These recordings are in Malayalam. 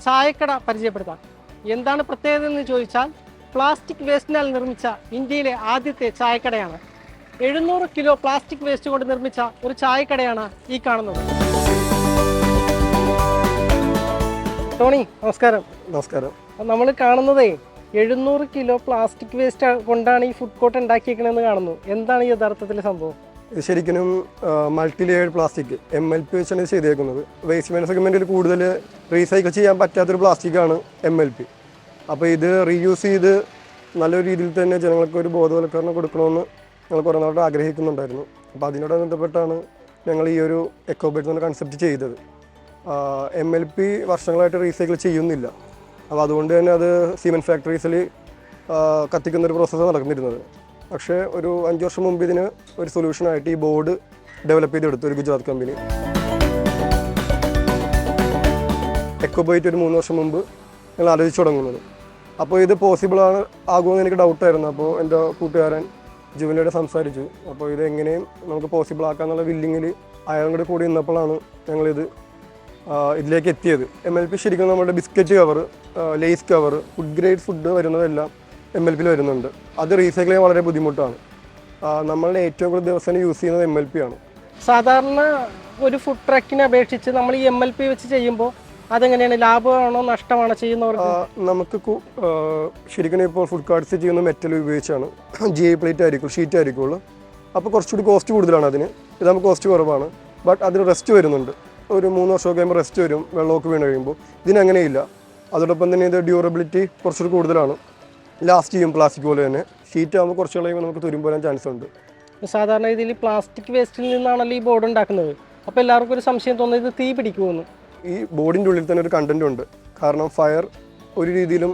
ചായക്കട പരിചയപ്പെടുത്താം. എന്താണ് പ്രത്യേകത എന്ന് ചോദിച്ചാൽ പ്ലാസ്റ്റിക് വേസ്റ്റിനാൽ നിർമ്മിച്ച ഇന്ത്യയിലെ ആദ്യത്തെ ചായക്കടയാണ്. എഴുന്നൂറ് കിലോ പ്ലാസ്റ്റിക് വേസ്റ്റ് കൊണ്ട് നിർമ്മിച്ച ഒരു ചായക്കടയാണ് ഈ കാണുന്നത്. ടോണി നമസ്കാരം. നമസ്കാരം. നമ്മൾ കാണുന്നതേ എഴുന്നൂറ് കിലോ പ്ലാസ്റ്റിക് വേസ്റ്റ് കൊണ്ടാണ് ഈ ഫുഡ് കോർട്ട് ഉണ്ടാക്കിയേക്കണെന്ന് കാണുന്നു. എന്താണ് ഈ യഥാർത്ഥത്തിൽ സംഭവം? ശരിക്കും multi layered plastic M L P വെച്ചാണ് ചെയ്തേക്കുന്നത്. വേസ്റ്റ് മാനേജ് സെഗ്മെന്റിൽ കൂടുതൽ റീസൈക്കിൾ ചെയ്യാൻ പറ്റാത്തൊരു പ്ലാസ്റ്റിക്കാണ് എം എൽ പി അപ്പോൾ ഇത് റീയൂസ് ചെയ്ത് നല്ലൊരു രീതിയിൽ തന്നെ ജനങ്ങൾക്ക് ഒരു ബോധവൽക്കരണം കൊടുക്കണമെന്ന് ഞങ്ങൾ കുറേ നാളായിട്ട് ആഗ്രഹിക്കുന്നുണ്ടായിരുന്നു. അപ്പോൾ അതിനോട് ബന്ധപ്പെട്ടാണ് ഞങ്ങൾ ഈ ഒരു എക്കോ ബെഡ് എന്ന കൺസെപ്റ്റ് ചെയ്തത്. എം എൽ പി വർഷങ്ങളായിട്ട് റീസൈക്കിൾ ചെയ്യുന്നില്ല. അപ്പോൾ അതുകൊണ്ട് തന്നെ അത് സിമെന്റ് ഫാക്ടറീസിൽ കത്തിക്കുന്നൊരു പ്രോസസ്സാണ് നടക്കുന്നിരുന്നത് പക്ഷേ ഒരു അഞ്ച് വർഷം മുമ്പ് ഇതിന് ഒരു സൊല്യൂഷനായിട്ട് ഈ ബോർഡ് ഡെവലപ്പ് ചെയ്തെടുത്തു ഒരു ഗുജറാത്ത് കമ്പനി എക്കോബൈറ്റ് ഒരു മൂന്ന് വർഷം മുമ്പ് ഞങ്ങൾ ആലോചിച്ച് തുടങ്ങുന്നത്. അപ്പോൾ ഇത് പോസിബിൾ ആണ് ആകുമെന്ന് എനിക്ക് ഡൗട്ടായിരുന്നു അപ്പോൾ എന്റെ കൂട്ടുകാരൻ ജുവലിയോട് സംസാരിച്ചു. അപ്പോൾ ഇത് എങ്ങനെയും നമുക്ക് പോസിബിൾ ആക്കാന്നുള്ള വില്ലിങ്ങിൽ അയാളും കൂടെ കൂടി നിന്നപ്പോഴാണ് ഞങ്ങളിത് ഇതിലേക്ക് എത്തിയത്. എം എൽ പി ശരിക്കും നമ്മുടെ biscuit cover Lay's cover food grade food വരുന്നതെല്ലാം M L പിയിൽ വരുന്നുണ്ട്. അത് റീസൈക്കിൾ ചെയ്യാൻ വളരെ ബുദ്ധിമുട്ടാണ്. നമ്മളുടെ ഏറ്റവും കൂടുതൽ ദിവസം യൂസ് ചെയ്യുന്നത് എം എൽ പി ആണ്. സാധാരണ ഒരു ഫുഡ് ട്രക്കിനെ അപേക്ഷിച്ച് നമ്മൾ ഈ എം എൽ പി വെച്ച് ചെയ്യുമ്പോൾ അതെങ്ങനെയാണ്? ലാഭമാണോ? നഷ്ടമാണോ ചെയ്യുന്നവർക്ക്? നമുക്ക് ശരിക്കും ഇപ്പോൾ ഫുഡ് കാർഡ്സ് ചെയ്യുന്ന മെറ്റൽ ഉപയോഗിച്ചാണ്. ജി ഐ പ്ലേറ്റ് ആയിരിക്കും ഷീറ്റ് ആയിരിക്കുള്ളൂ. അപ്പോൾ കുറച്ചുകൂടി കോസ്റ്റ് കൂടുതലാണ് അതിന്. ഇത് നമുക്ക് കോസ്റ്റ് കുറവാണ്. ബട്ട് അതിന് റെസ്റ്റ് വരുന്നുണ്ട്. ഒരു മൂന്ന് വർഷമൊക്കെ കഴിയുമ്പോൾ റെസ്റ്റ് വരും. വെള്ളമൊക്കെ വീണ് കഴിയുമ്പോൾ ഇതിനങ്ങനെയില്ല. അതോടൊപ്പം തന്നെ ഇത് ഡ്യൂറബിലിറ്റി കുറച്ചുകൂടി കൂടുതലാണ്. ലാസ്റ്റ് ചെയ്യും പ്ലാസ്റ്റിക് പോലെ തന്നെ. ഷീറ്റ് ആകുമ്പോൾ കുറച്ച് കളയുമ്പോൾ നമുക്ക് തുരുമ്പ് വരാൻ ചാൻസ് ഉണ്ട്. സാധാരണ ഇതിൽ പ്ലാസ്റ്റിക് വേസ്റ്റിൽ നിന്നാണല്ലോ ഈ ബോർഡ് ഉണ്ടാക്കുന്നത്. അപ്പോൾ എല്ലാവർക്കും ഒരു സംശയം തോന്നുന്നത് ഇത് തീ പിടിക്കുമെന്ന് ഈ ബോർഡിന്റെ ഉള്ളിൽ തന്നെ ഒരു കണ്ടന്റ് ഉണ്ട്. കാരണം ഫയർ ഒരു രീതിയിലും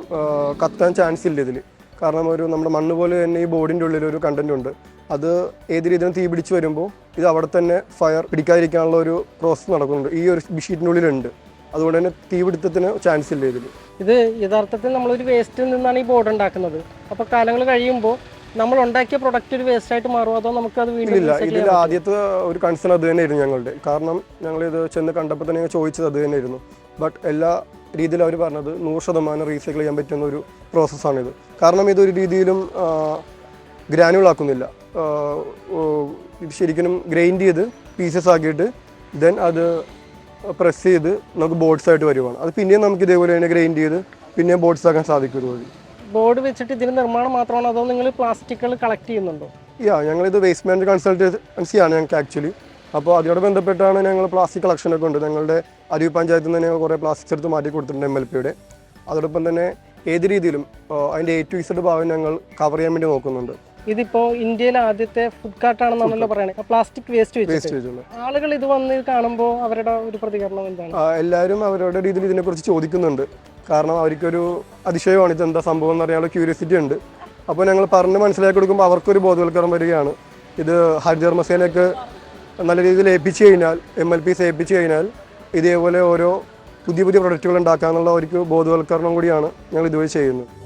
കത്താൻ ചാൻസ് ഇല്ല ഇതിൽ കാരണം ഒരു നമ്മുടെ മണ്ണ് പോലെ തന്നെ ഈ ബോർഡിന്റെ ഉള്ളിൽ ഒരു കണ്ടന്റ് ഉണ്ട്. അത് ഏത് രീതിയിലും തീ പിടിച്ച് വരുമ്പോൾ ഇത് അവിടെ തന്നെ ഫയർ പിടിക്കാതിരിക്കാനുള്ള ഒരു പ്രോസസ്സ് നടക്കുന്നുണ്ട്. ഈ ഒരു ഷീറ്റിന്റെ ഉള്ളിലുണ്ട്. അതുകൊണ്ട് തന്നെ തീപിടുത്തത്തിന് ചാൻസ് ഇല്ല ഇതിൽ ഇത് യഥാർത്ഥത്തിൽ നമ്മളൊരു വേസ്റ്റിൽ നിന്നാണ് ഈ ബോർഡ് ഉണ്ടാക്കുന്നത്. അപ്പോൾ കാലങ്ങൾ കഴിയുമ്പോൾ നമ്മൾ ഉണ്ടാക്കിയ പ്രൊഡക്റ്റ് ഒരു വേസ്റ്റ് ആയിട്ട് മാറും അതോ നമുക്ക് അത് വീണ്ടും ഇല്ല ഇതിൽ ആദ്യത്തെ ഒരു കൺസേൺ അത് തന്നെയായിരുന്നു ഞങ്ങളുടെ. കാരണം ഞങ്ങൾ ഇത് ചെന്ന് കണ്ടപ്പോൾ തന്നെ ഞങ്ങൾ ചോദിച്ചത് അത് തന്നെയായിരുന്നു. ബട്ട് എല്ലാ രീതിയിലും അവർ പറഞ്ഞത് നൂറ് ശതമാനം റീസൈക്കിൾ ചെയ്യാൻ പറ്റുന്ന ഒരു പ്രോസസ്സാണിത് കാരണം ഇതൊരു രീതിയിലും ഗ്രാനുകൾ ആക്കുന്നില്ല. ഇത് ശരിക്കും ഗ്രൈൻഡ് ചെയ്ത് പീസസ് ആക്കിയിട്ട് ദെൻ അത് പ്രസ് ചെയ്ത് നമുക്ക് ബോർഡ്സ് ആയിട്ട് വരുവാണ്. അത് പിന്നെയും നമുക്ക് ഇതേപോലെ തന്നെ ഗ്രൈൻഡ് ചെയ്ത് പിന്നെയും ബോർഡ്സ് ആക്കാൻ സാധിക്കും ഇതുവഴി ബോർഡ് വെച്ചിട്ട് ഇതിന് നിർമ്മാണം മാത്രമാണ് അതോ നിങ്ങൾ പ്ലാസ്റ്റിക്കുകൾ കളക്ട് ചെയ്യുന്നുണ്ടോ? യാ ഞങ്ങളിത് വേസ്റ്റ് മാനേജ്മെന്റ് കൺസൾട്ടൻസി ആണ് ഞങ്ങൾക്ക് ആക്ച്വലി അപ്പോൾ അതിനോട് ബന്ധപ്പെട്ടാണ് ഞങ്ങൾ പ്ലാസ്റ്റിക് കളക്ഷൻ ഒക്കെ ഉണ്ട് ഞങ്ങളുടെ അരുവി പഞ്ചായത്തിൽ നിന്ന് തന്നെ ഞങ്ങൾ കുറേ പ്ലാസ്റ്റിക് എടുത്ത് മാറ്റി കൊടുത്തിട്ടുണ്ട് എം എൽ പിയുടെ അതോടൊപ്പം തന്നെ ഏത് രീതിയിലും അതിന്റെ എ ടു ഇസഡ് ഭാഗം ഞങ്ങൾ കവർ ചെയ്യാൻ വേണ്ടി നോക്കുന്നുണ്ട്. ഇതിപ്പോ ഇന്ത്യയിലെ ആദ്യത്തെ ഫുഡ് കാർട്ടാണെന്നാണല്ലോ പറയുന്നത് പ്ലാസ്റ്റിക് വേസ്റ്റ് വെച്ചിട്ട്. ആളുകൾ ഇത് വന്ന് കാണുമ്പോൾ അവരുടെ ഒരു പ്രതികരണം എന്താണ്? എല്ലാവരും അവരുടെ രീതിയിൽ ഇതിനെക്കുറിച്ച് ചോദിക്കുന്നുണ്ട്. കാരണം അവർക്കൊരു അതിശയമാണ് ഇത് എന്താ സംഭവം എന്ന് അറിയാനുള്ള ക്യൂരിയോസിറ്റി ഉണ്ട്. അപ്പോൾ ഞങ്ങൾ പറഞ്ഞ് മനസ്സിലാക്കി കൊടുക്കുമ്പോൾ അവർക്കൊരു ബോധവൽക്കരണം വരികയാണ്. ഇത് ഹരിതകർമ്മസേനയൊക്കെ നല്ല രീതിയിൽ ഏൽപ്പിച്ച് കഴിഞ്ഞാൽ എം എൽ പിസ് ഏൽപ്പിച്ച് കഴിഞ്ഞാൽ ഇതേപോലെ ഓരോ പുതിയ പുതിയ പ്രൊഡക്റ്റുകൾ ഉണ്ടാക്കാന്നുള്ള അവർക്ക് ബോധവൽക്കരണം കൂടിയാണ് ഞങ്ങൾ ഇതുവഴി ചെയ്യുന്നത്.